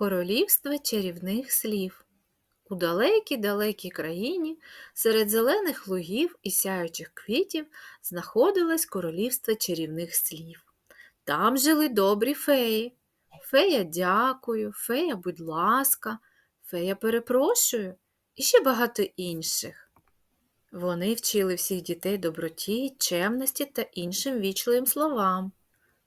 Королівство чарівних слів. У далекій далекій країні серед зелених лугів і сяючих квітів знаходилось королівство чарівних слів. Там жили добрі феї. Фея дякую, фея будь ласка, фея перепрошую і ще багато інших. Вони вчили всіх дітей доброті, чемності та іншим вічливим словам.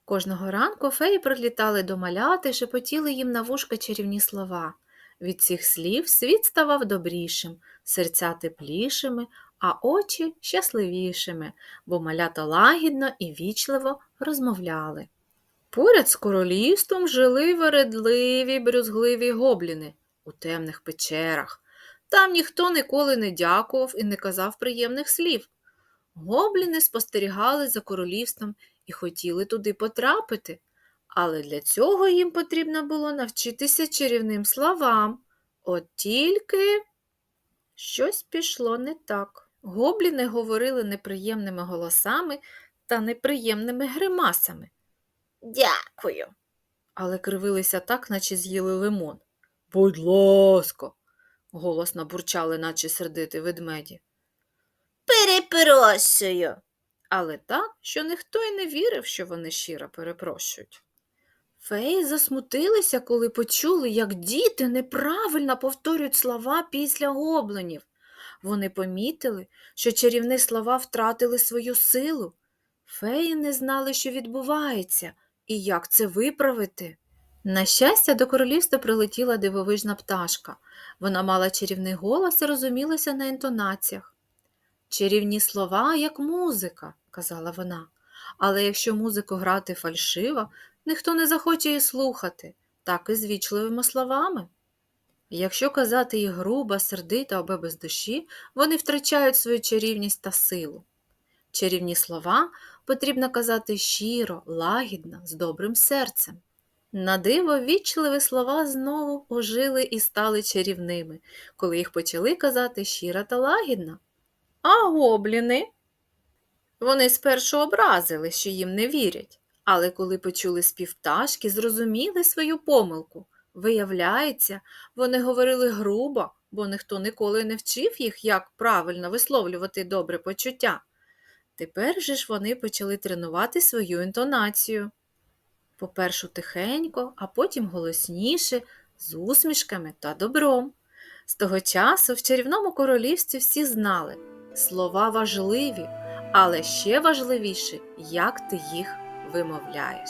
Кожного ранку феї прилітали до малят і шепотіли їм на вушка чарівні слова. Від цих слів світ ставав добрішим, серця теплішими, а очі щасливішими, бо малята лагідно і вічливо розмовляли. Поряд з королівством жили вередливі брюзгливі гобліни у темних печерах. Там ніхто ніколи не дякував і не казав приємних слів. Гобліни спостерігали за королівством і хотіли туди потрапити, але для цього їм потрібно було навчитися чарівним словам. От тільки щось пішло не так. Гобліни говорили неприємними голосами та неприємними гримасами, Дякую. але кривилися так, наче з'їли лимон. Будь ласка, голосно бурчали, наче сердити ведмеді. Перепрошую. Але так, що ніхто й не вірив, що вони щиро перепрошують. Феї засмутилися, коли почули, як діти неправильно повторюють слова після гоблинів. Вони помітили, що чарівні слова втратили свою силу. Феї не знали, що відбувається, і як це виправити. На щастя, до королівства прилетіла дивовижна пташка. Вона мала чарівний голос і розумілася на інтонаціях. Чарівні слова, як музика, казала вона. Але якщо музику грати фальшиво, ніхто не захоче її слухати, так і з вічливими словами. Якщо казати їх грубо, сердито або без душі, вони втрачають свою чарівність та силу. Чарівні слова потрібно казати щиро, лагідно, з добрим серцем. На диво вічливі слова знову ожили і стали чарівними, коли їх почали казати щиро та лагідно. А гобліни? Вони спершу образили, що їм не вірять, але коли почули спів пташки, зрозуміли свою помилку. Виявляється, вони говорили грубо, бо ніхто ніколи не вчив їх, як правильно висловлювати добре почуття. Тепер же ж вони почали тренувати свою інтонацію. Попершу тихенько, а потім голосніше, з усмішками та добром. З того часу в чарівному королівстві всі знали, слова важливі, але ще важливіше, як ти їх вимовляєш.